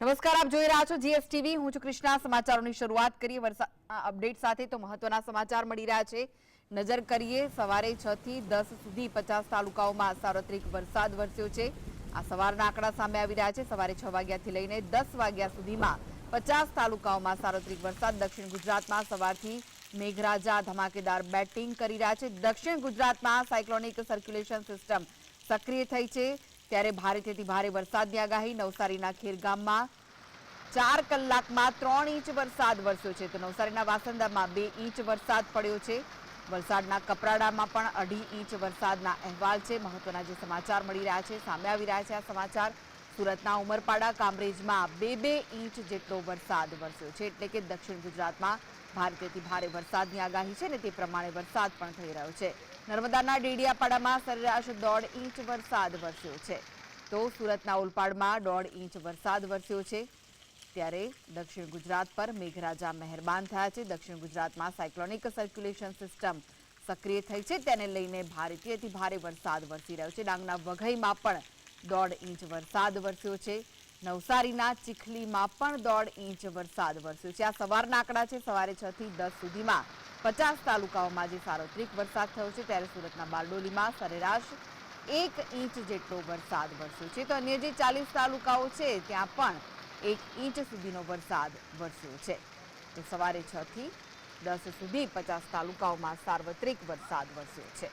નમસ્કાર, આપ જોઈ રહ્યા છો જીએસટીવી. હું છું કૃષ્ણા. સમાચારોની શરૂઆત કરીએ. અપડેટ સાથે તો મહત્વના સમાચાર મળી રહ્યા છે. નજર કરીએ, સવારે છ થી દસ સુધી પચાસ તાલુકાઓમાં સાર્વત્રિક વરસાદ વરસ્યો છે. આ સવારના આંકડા સામે આવી રહ્યા છે. સવારે છ વાગ્યાથી લઈને દસ વાગ્યા સુધીમાં પચાસ તાલુકાઓમાં સાર્વત્રિક વરસાદ. દક્ષિણ ગુજરાતમાં સવારથી મેઘરાજા ધમાકેદાર બેટિંગ કરી રહ્યા છે. દક્ષિણ ગુજરાતમાં સાયક્લોનિક સર્ક્યુલેશન સિસ્ટમ સક્રિય થઈ છે. ત્યારે ભારેથી ભારે વરસાદની આગાહી. નવસારીના ખેરગામમાં ચાર કલાકમાં ત્રણ ઇંચ વરસાદ વરસ્યો છે. તો નવસારીના વાસંદામાં બે ઇંચ વરસાદ પડ્યો છે. વલસાડના કપરાડામાં પણ અઢી ઇંચ વરસાદના અહેવાલ છે. મહત્વના જે સમાચાર મળી રહ્યા છે, સામે આવી રહ્યા છે આ સમાચાર. સુરતના ઉમરપાડા કામરેજમાં બે બે ઇંચ જેટલો વરસાદ વરસ્યો છે. એટલે કે દક્ષિણ ગુજરાતમાં ભારેથી ભારે વરસાદની આગાહી છે ને તે પ્રમાણે વરસાદ પણ થઈ રહ્યો છે. નર્મદાના ડેડિયાપાડામાં સરેરાશ દોઢ ઇંચ વરસાદ વરસ્યો છે. તો સુરતના ઉલપાડમાં દોઢ ઇંચ વરસાદ વરસ્યો છે. ત્યારે દક્ષિણ ગુજરાત પર મેઘરાજા મહેરબાન થયા છે. દક્ષિણ ગુજરાતમાં સાયક્લોનિક સર્ક્યુલેશન સિસ્ટમ સક્રિય થઈ છે. તેને લઈને ભારેથી ભારે વરસાદ વરસી રહ્યો છે. ડાંગના વઘઈમાં પણ દોઢ ઇંચ વરસાદ વરસ્યો છે. નવસારીના ચીખલીમાં પણ દોઢ ઇંચ વરસાદ વરસ્યો છે. આ સવારના આંકડા છે. સવારે છ થી દસ સુધીમાં પચાસ તાલુકાઓમાં જે સાર્વત્રિક વરસાદ થયો છે, ત્યારે સુરતના બારડોલીમાં સરેરાશ એક ઇંચ જેટલો વરસાદ વરસ્યો છે. તો અન્ય જે ચાલીસ તાલુકાઓ છે, ત્યાં પણ એક ઇંચ સુધીનો વરસાદ વરસ્યો છે. તો સવારે છ થી દસ સુધી પચાસ તાલુકાઓમાં સાર્વત્રિક વરસાદ વરસ્યો છે.